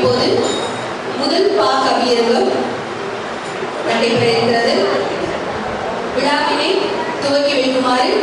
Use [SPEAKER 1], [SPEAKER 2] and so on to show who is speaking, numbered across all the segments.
[SPEAKER 1] இப்போது முதல் பா கவியரங்கம் நடைபெற இருக்கிறது விழாவினை துவக்கி வைக்குமாறு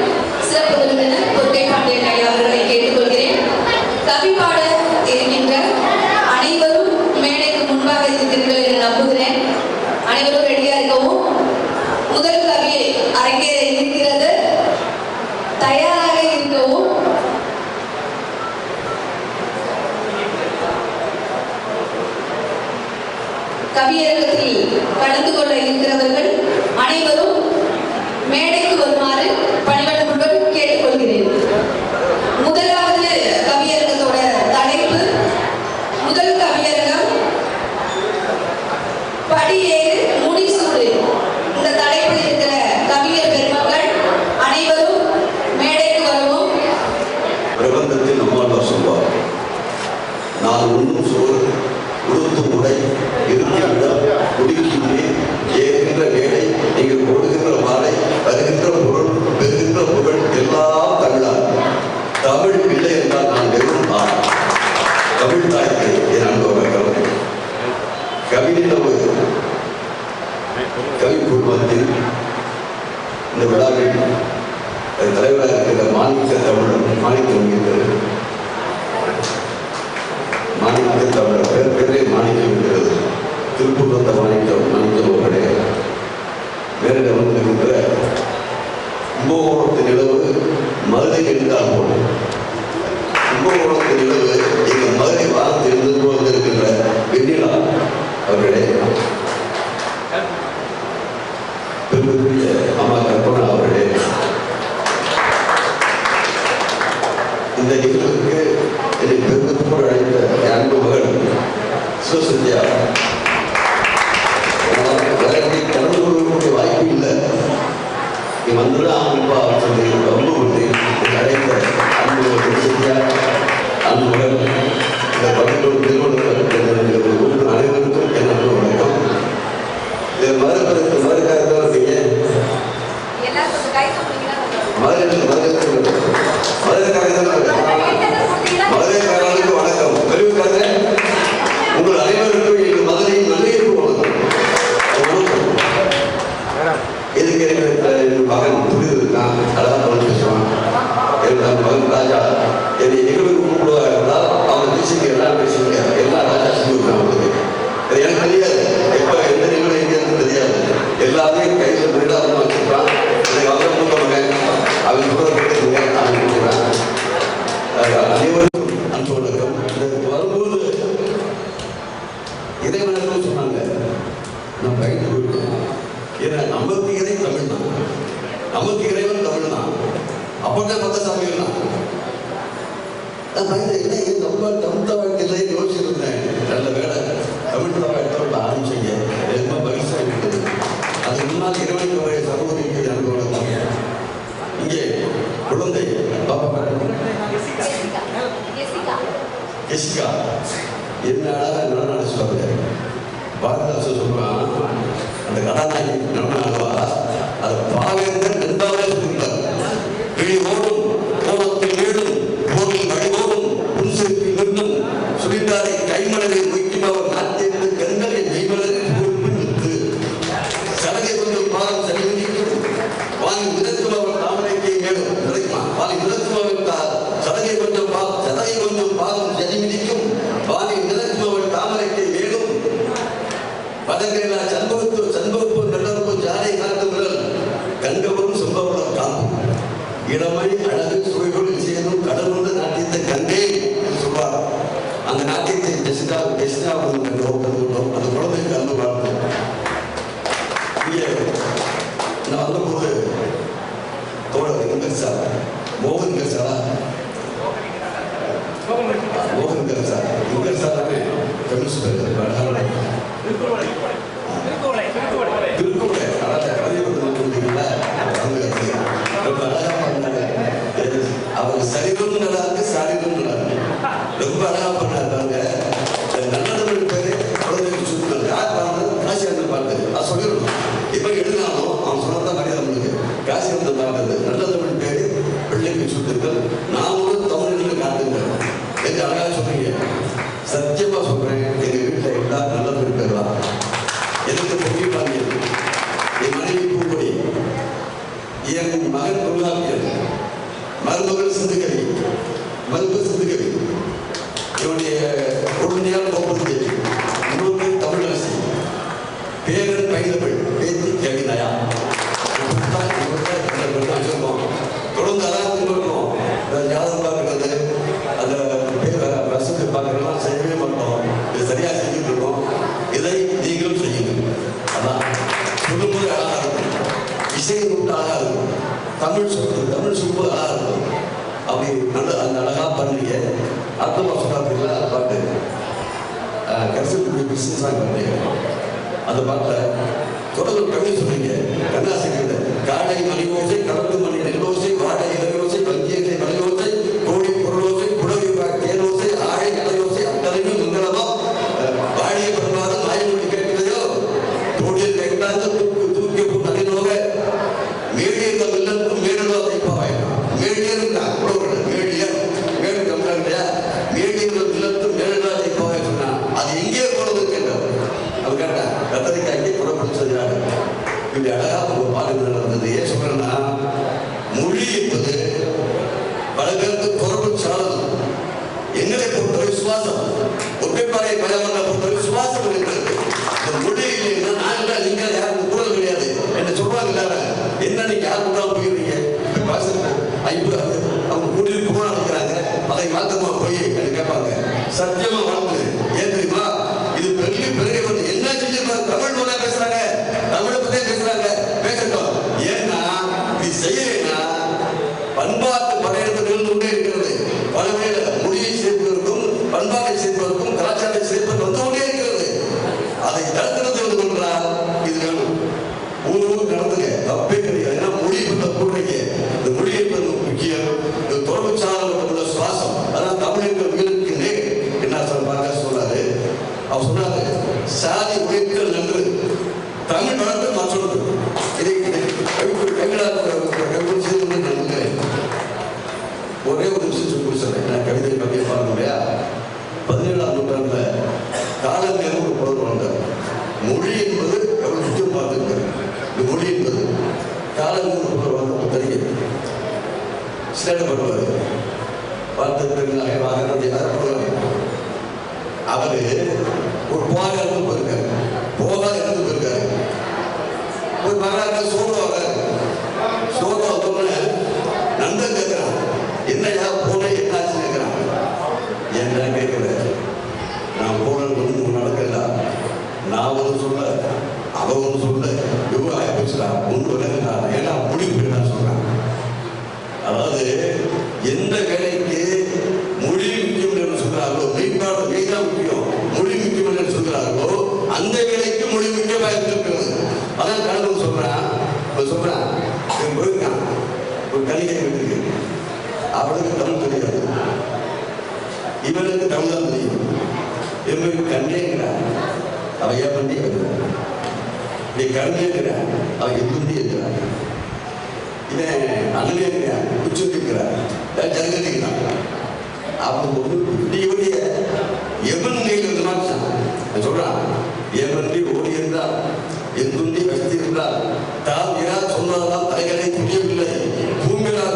[SPEAKER 2] அதனுடைய தலைவராக இருக்கிற மாணிக்க தமிழர் மாணிக்கம் இருக்கிறது மாணிக்க தமிழர் பேர் பேரே மாணிக்கம் இருக்கிறது திருப்பூர் வந்த மாணிக்கம் மாணிக்கம் அவருடைய வேறிடம் இருக்கிற கும்பகோணத்தில் நிலவு மருதை எழுந்தால் போனது வந்துதான் அனுப்பான்னு சொல்லி ரொம்ப உண்டு அடைந்த அன்பு திருச்சியார் அன்புடன் இந்த பள்ளிக்கூட திருமணம் அனைவருக்கும் என் அன்பு வணக்கம் இது
[SPEAKER 1] மறுக்கிறது மறுக்காதான் இருக்கீங்க
[SPEAKER 2] மதுரை மதுரை மதுரைக்காரங்களுக்கு நான் நினச்சிப்பாரு பாரதிதாசன் சொல்கிறான் அந்த கதாநாயகி நண்பன் அல்லவா அதை பாவேந்தர் நண்பாவே சொல்கிறார் கிளி ஓடும் காத்திருங்கள் நாமளும் தமிழர்களுக்கு காத்திருங்கள் எது அழகா சொல்றீங்க சத்தியமா சொல்றேன் எங்க வீட்டுல எல்லாரும் நல்லது இருக்கிறதா? எனக்கு பொங்கி பாண்டியன் என் மனைவி பூக்கொடி என் மகன் குருநாப்பியன் மருமகள் சிந்துகவி மருமகள் சிந்துகவி தமிழ் சொல்லு தமிழ் சொல்லும்போது அழகா இருக்கும். அப்படி நல்ல அந்த அழகா பண்ணுறீங்க அர்த்தமா சொன்னாங்க அந்த பாட்டு. கடைசி பிஸ்னஸ் தான் பண்ணீங்க அந்த பாட்டில் தொடர்ந்து கவிதை சொன்னீங்க. கண்ணாசிரியர் காடை மணி ஓசை கடந்து மணி இப்படி அழகாக ஒரு பாடல் நடந்தது. ஏன் சொல்றேன்னா மொழி என்பது பல பேருக்கு புறப்பட்டு சாதம் எங்களை பொறுத்தவரை சுவாசம் ஒற்றைப்பாறை பயமல்ல பொறுத்தவரை சுவாசம் இருக்கிறது. மொழி இல்லைன்னா நான் இல்லை நீங்க யாரும் கூடல் கிடையாது. என்ன சொல்றாங்க இல்லாம என்ன நீங்க யார் கூட போயிருக்கீங்க ஐம்பது அவங்க கூட்டிட்டு போனா நினைக்கிறாங்க அதை மாத்தமா போய் கேட்பாங்க? சத்தியமா வாழ்ந்து ஏன் தெரியுமா? இது பெரிய பெரிய வந்து என்ன செஞ்சிருக்காங்க தமிழ் மொழியா பேசுறாங்க தமிழை பத்தியே பேசுறாங்க பேசட்டும் ஏன்னா இது செய்யலைன்னா பண்பாட்டு படையெடுப்பு நிகழ்ந்து கொண்டே இருக்கிறது. பல்வேறு மொழியை சேர்ப்பதற்கும் பண்பாட்டை சேர்ப்பதற்கும் கலாச்சாரத்தை சேர்ப்பதற்கு வந்து கொண்டே இருக்கிறது. அதை அவரு ஒரு போக இருந்து போயிருக்காரு போக இருந்து போயிருக்காரு ஒரு மகனாக சோறுவாங்க சோறுவா வந்தோடனே நந்தன் கேட்கிறான் என்னையா போனே என்னாச்சு? கேட்கிறான் என்ன கேட்கிற நான் போனது ஒன்றும் நடக்கல. நான் ஒன்று சொல்ல அவன் ஒன்று சொல்ல இவங்க ஆகி ஒன்று விலகுடா அவளுக்கு தமிழ் தெரியாது. இவனுக்கு தமிழ் தான் தெரியும். இவனுக்கு கண்ணேங்கிறான் அவ ஏன் பண்ணி நீ கண்டேங்கிற அவ எதுந்தி இருக்கிறான் இவன் அண்ணன் உச்சரிக்கிறார் ஜனகதிக்கிறான் அப்போ நீ எவன் கையில் இருந்தான் சொல்றான் எவன் ஓடி இருந்தால் எந்துண்டி வசதி இருந்தால் தாம் இரா சொன்னதெல்லாம் தலைகளை புரியவில்லை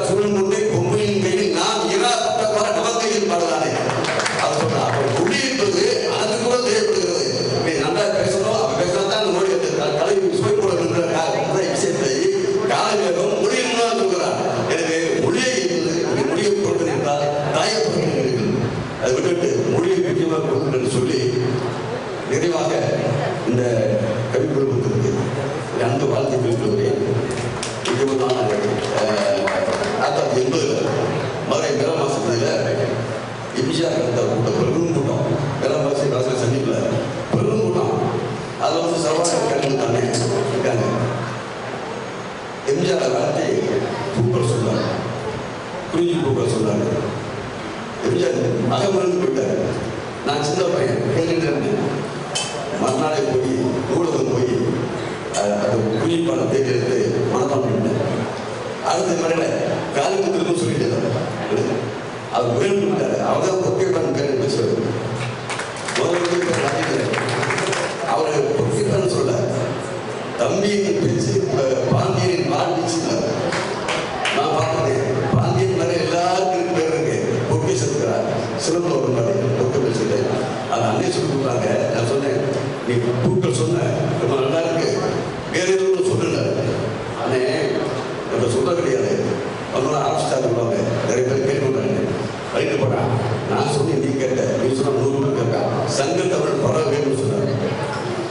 [SPEAKER 2] சூழல் கொண்டே அடுத்த மடல காலுக்கு திருப்பம் சொல்லிட்டு அது உயர்ந்து விட்டாரு அவங்க பொக்கே பண்ண பேர் பேசுறது அவர் பொக்கே பண்ண சொல்ல தம்பியின் பேச்சு பாண்டியன் பாண்டிச்சு நான் பார்த்தேன் பாண்டியன் மேலே எல்லாருக்கும் பேர் இருக்கு. பொக்கே சொல்லுறாரு சிறப்பு ஒரு மாதிரி பொக்கே பேசுறேன் அது அன்னை சொல்லி கொடுத்தாங்க நான் சொன்னேன். நீ கூப்பிட்டு சொன்ன. ரொம்ப நல்லா இருக்கு. வேற எதுவும் சொல்லல அண்ணே அந்த சொந்தம் கிடையாது அதனால ஆரம்பிச்சு சொல்லுவாங்க நிறைய பேர் கேள்விப்பட்டாங்க வயிற்று போடா. நான் சொன்னி நீ கேட்ட. நீ சொன்ன நூறு பேர் கேட்டா. சங்க தமிழ் படம் வேணும்னு சொன்னாங்க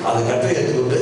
[SPEAKER 2] அதை கட்டளை எடுத்துக்கொண்டு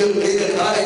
[SPEAKER 1] செய்திகள் செய்த காலை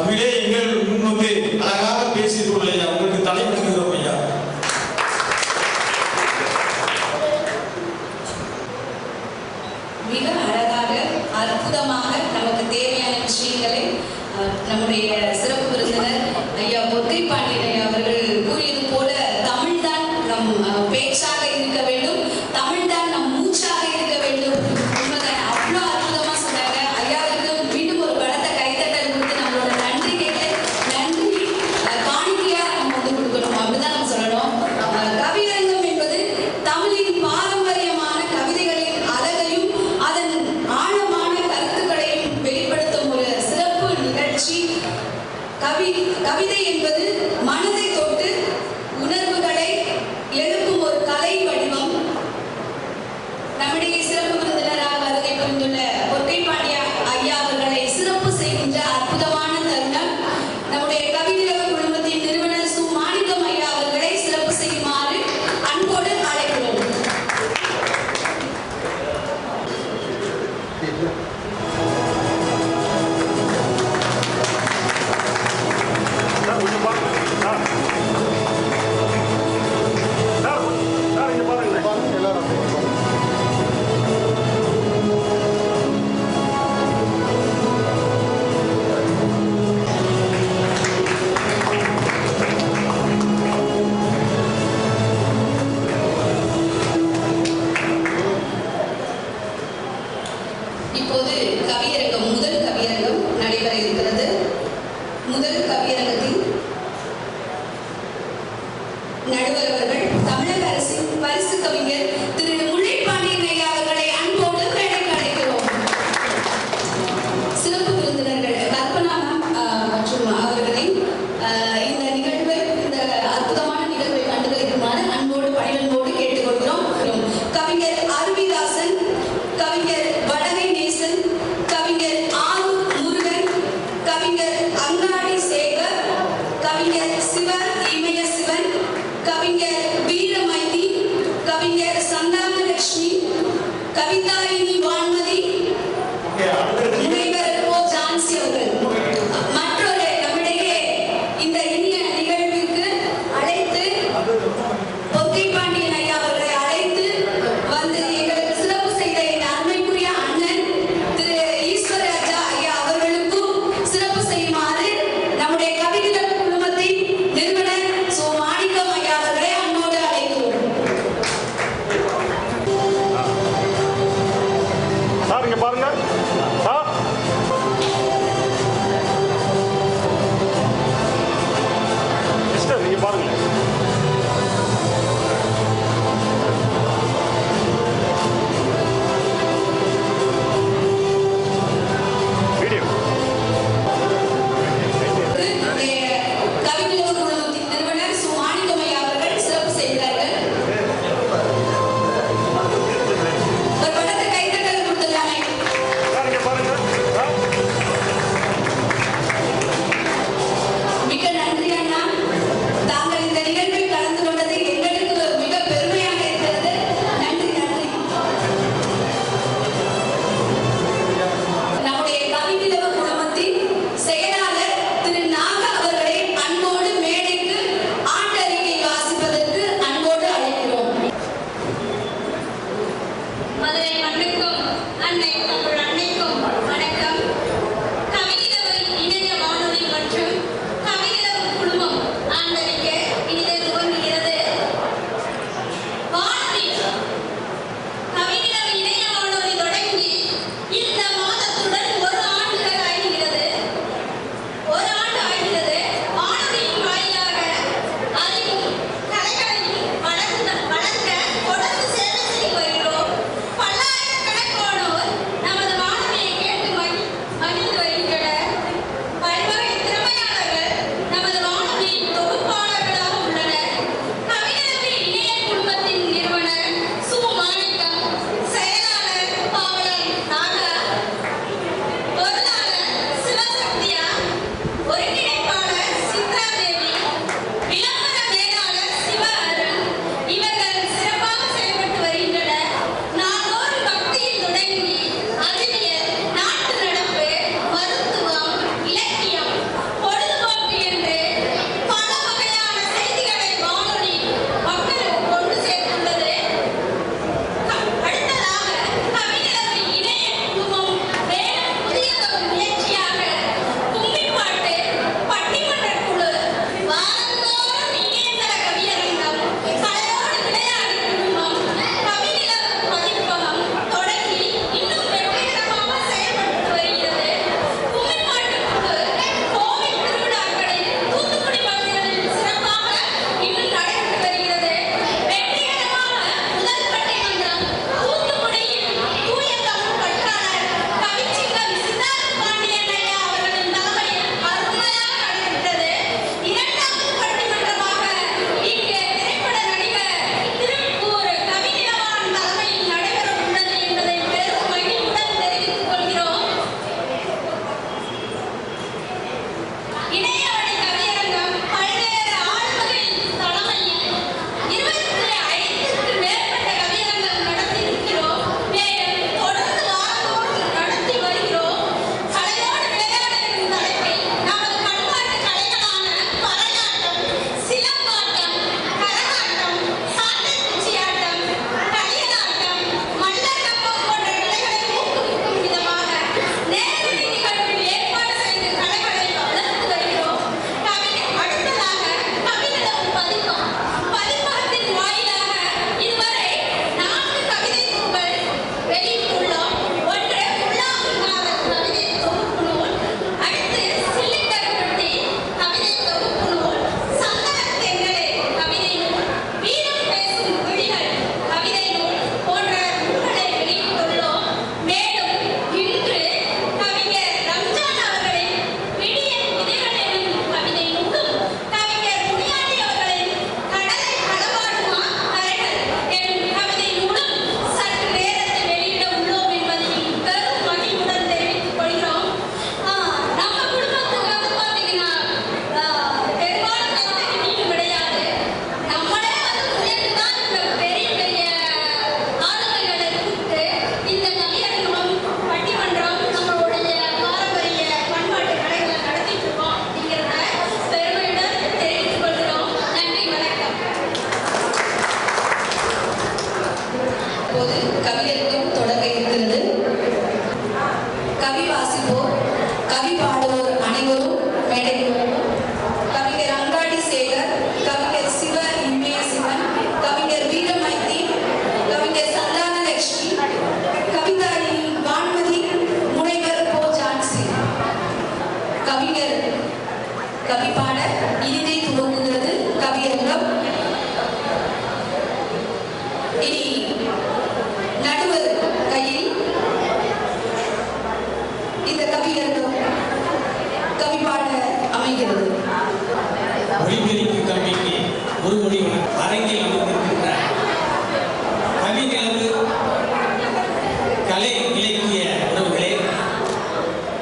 [SPEAKER 1] തമിഴേ നിങ്ങൾ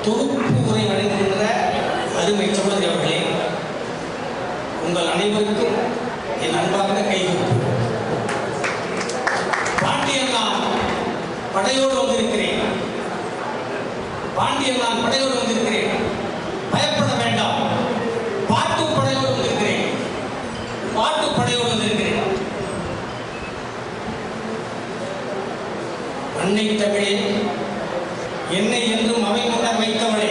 [SPEAKER 1] தொகுப்பு முறை வழங்குகின்ற அருமை சோழர் அவர்களே
[SPEAKER 3] உங்கள் அனைவருக்கும் என் அன்பாக கைகூப்பு பாண்டியன் நான் படையோடு வந்திருக்கிறேன். பாண்டியன் நான் படையோடு வந்திருக்கிறேன். பயப்பட வேண்டாம். பாட்டு படையோடு வந்திருக்கிறேன். பாட்டு படையோடு வந்திருக்கிறேன். அன்னை தமிழே என்னை என்றும் அவை முன்னர் வைத்தவளே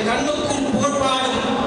[SPEAKER 3] கண்ணுக்கும் போர்ப்பாடும்